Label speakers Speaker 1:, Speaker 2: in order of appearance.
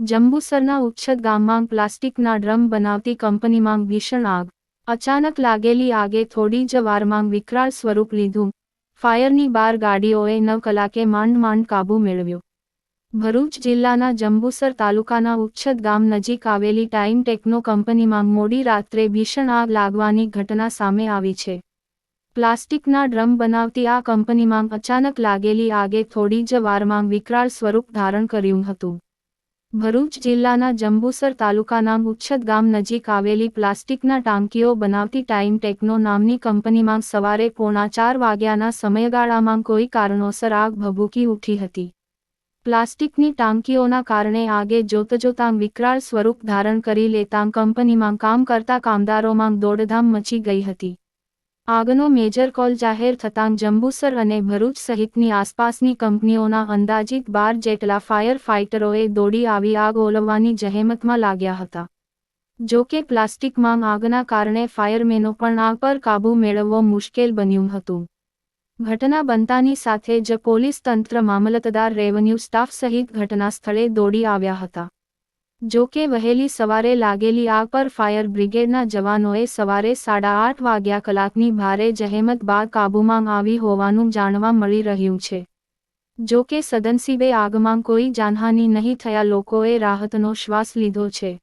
Speaker 1: જંબુસરના ઉચ્છદ ગામમાં પ્લાસ્ટિકના ડ્રમ બનાવતી કંપનીમાં ભીષણ આગ. અચાનક લાગેલી આગે થોડી જ વારમાં વિકરાળ સ્વરૂપ લીધું. ફાયરની બાર ગાડીઓએ નવ કલાકે માંડ માંડ કાબૂ મેળવ્યો. ભરૂચ જિલ્લાના જંબુસર તાલુકાના ઉચ્છદ ગામ નજીક આવેલી ટાઈમ ટેકનો કંપનીમાં મોડી રાત્રે ભીષણ આગ લાગવાની ઘટના સામે આવી છે. પ્લાસ્ટિકના ડ્રમ બનાવતી આ કંપનીમાં અચાનક લાગેલી આગે થોડી જ વારમાં વિકરાળ સ્વરૂપ ધારણ કર્યું હતું. ભરૂચ જિલ્લાના જંબુસર તાલુકાના ઉચ્છદ ગામ નજીક આવેલી પ્લાસ્ટિકના ટાંકીઓ બનાવતી ટાઈમ ટેકનો નામની કંપનીમાં સવારે પોણા ચાર વાગ્યાના સમયગાળામાં કોઈ કારણોસર આગ ભભૂકી ઉઠી હતી. પ્લાસ્ટિકની ટાંકીઓના કારણે આગે જોતજોતાં વિકરાળ સ્વરૂપ ધારણ કરી લેતાં કંપનીમાં કામ કરતા કામદારોમાં દોડધામ મચી ગઈ હતી. આગનો મેજર કોલ જાહેર થતાં જંબુસર અને ભરૂચ સહિતની આસપાસની કંપનીઓના અંદાજિત બાર જેટલા ફાયર ફાઇટરોએ દોડી આવી આગ ઓલવવાની જહેમતમાં લાગ્યા હતા. જો કે પ્લાસ્ટિકમાં આગના કારણે ફાયરમેનો પણ આગ પર કાબૂ મેળવવો મુશ્કેલ બન્યું હતું. ઘટના બનતાની સાથે જ પોલીસ તંત્ર મામલતદાર રેવન્યુ સ્ટાફ સહિત ઘટના સ્થળે દોડી આવ્યા હતા. જો કે વહેલી સવારે લાગેલી આગ પર ફાયર બ્રિગેડના જવાનોએ સવારે સાડા આઠ વાગ્યા કલાકની ભારે જહેમત બાદ કાબૂમાં આવી હોવાનું જાણવા મળી રહ્યું છે. જો કે સદનસીબે આગમાં કોઈ જાનહાની નહીં થયા લોકોએ રાહતનો શ્વાસ લીધો છે.